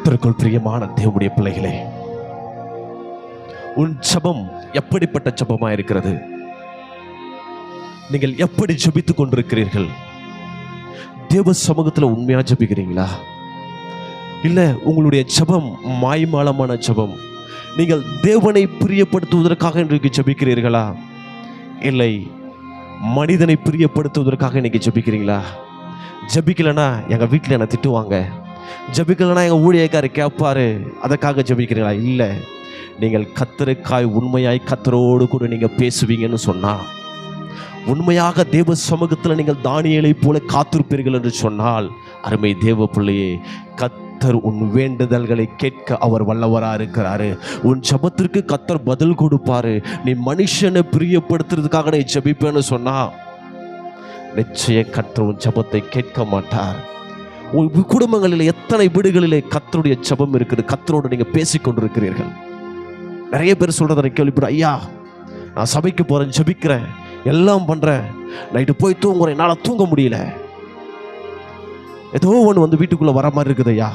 கத்தருக்குள் பிரியமான தேவனுடைய பிள்ளைகளே உன் சபம் எப்படிப்பட்ட சபமா இருக்கிறது நீங்கள் எப்படி ஜபித்துக் கொண்டிருக்கிறீர்கள்? தேவ சமூகத்தில் உண்மையா ஜபிக்கிறீங்களா? இல்ல உங்களுடைய ஜபம் மாய்மாலமான ஜபம் நீங்கள் தேவனை பிரியப்படுத்துவதற்காக இன்றைக்கு ஜபிக்கிறீர்களா? இல்லை மனிதனை பிரியப்படுத்துவதற்காக இன்னைக்கு ஜபிக்கிறீங்களா? ஜபிக்கலைன்னா எங்க வீட்டில் என்னை திட்டுவாங்க. ஜபிக்கலன்னா எங்கள் ஊழியக்கார் கேட்பாரு அதற்காக ஜபிக்கிறீங்களா இல்லை. நீங்கள் கத்தருக்காய் உண்மையாய் கத்தரோடு கூட நீங்கள் பேசுவீங்கன்னு சொன்னா உண்மையாக தேவ சமூகத்தில் நீங்கள் தானியலை போல காத்திருப்பீர்கள் என்று சொன்னால் அருமை தேவ பிள்ளையே கத்தர் உன் வேண்டுதல்களை கேட்க அவர் வல்லவரா இருக்கிறாரு. உன் ஜபத்திற்கு கத்தர் பதில் கொடுப்பாரு. நீ மனுஷனை பிரியப்படுத்துறதுக்காக நீ ஜபிப்பேன்னு சொன்னா நிச்சய கத்தர் உன் ஜபத்தை கேட்க மாட்டார். குடும்பங்களில் எத்தனை வீடுகளிலே கத்தருடைய சபம் இருக்குது? கத்தரோடு நீங்கள் பேசிக்கொண்டிருக்கிறீர்கள். நிறைய பேர் சொல்கிறத நான் கேள்விப்படும் ஐயா நான் சபைக்கு போகிறேன் ஜபிக்கிறேன் எல்லாம் பண்ணுறேன் நைட்டு போய் தூங்குறேன் என்னால் தூங்க முடியல. ஏதோ ஒன்று வந்து வீட்டுக்குள்ளே வர மாதிரி இருக்குது ஐயா.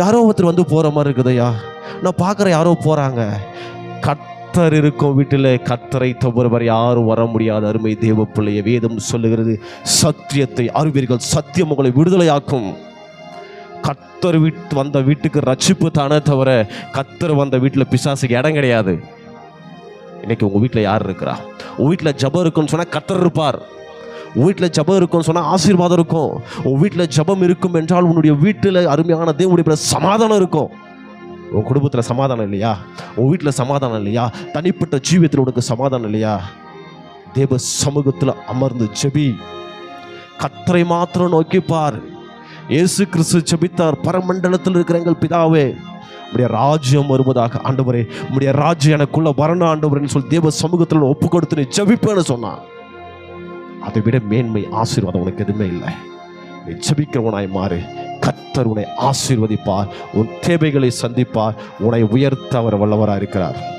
யாரோ ஒருத்தர் வந்து போகிற மாதிரி இருக்குது ஐயா. நான் பார்க்குறேன் யாரோ போகிறாங்க கட் கத்தர் இருக்கும் வீட்டில் கத்தரை தவிர யாரும் வர முடியாத அருமை தேவ பிள்ளைய வேதம் சொல்லுகிறது சத்தியத்தை அறிவீர்கள் சத்தியம் உங்களை விடுதலையாக்கும். கத்தர் வீட்டு வந்த வீட்டுக்கு ரட்சிப்பு தானே தவிர கத்தர் வந்த வீட்டில் பிசாசுக்கு இடம் கிடையாது. இன்னைக்கு உங்கள் வீட்டில் யார் இருக்கிறா? உங்கள் வீட்டில் ஜபம் இருக்குன்னு சொன்னால் கத்தர் இருப்பார். உன் வீட்டில் ஜபம் இருக்கும்னு சொன்னால் ஆசீர்வாதம் இருக்கும். உன் வீட்டில் ஜபம் இருக்கும் என்றால் உன்னுடைய வீட்டில் அருமையான தேவனுடைய சமாதானம் இருக்கும். உன் குடும்பத்தில் சமாதானம் இல்லையா? உன் வீட்டில் சமாதானம் இல்லையா? தனிப்பட்ட ஜீவியத்தில் உனக்கு சமாதானம் இல்லையா? தேவ சமூகத்தில் அமர்ந்து ஜெபி. கத்தரை மாத்திரம் நோக்கி பார். இயேசு கிறிஸ்து ஜெபித்தார். பரமண்டலத்தில் இருக்கிற எங்கள் பிதாவே உடைய ராஜ்யம் வருவதாக ஆண்டவரே உடைய ராஜ்யம் எனக்குள்ள வரணும் ஆண்டவரேன்னு சொல்லி தேவ சமூகத்தில் ஒப்பு கொடுத்து நீ ஜபிப்பேன்னு சொன்னான். அதை விட மேன்மை ஆசீர்வாதம் உனக்கு எதுவுமே இல்லை. நீ ஜபிக்கிறவனாய் மாறு. கத்தர் உன்னை ஆசீர்வதிப்பார். உன் தேவைகளை சந்திப்பார். உன்னை உயர்த்த அவர் வல்லவராக இருக்கிறார்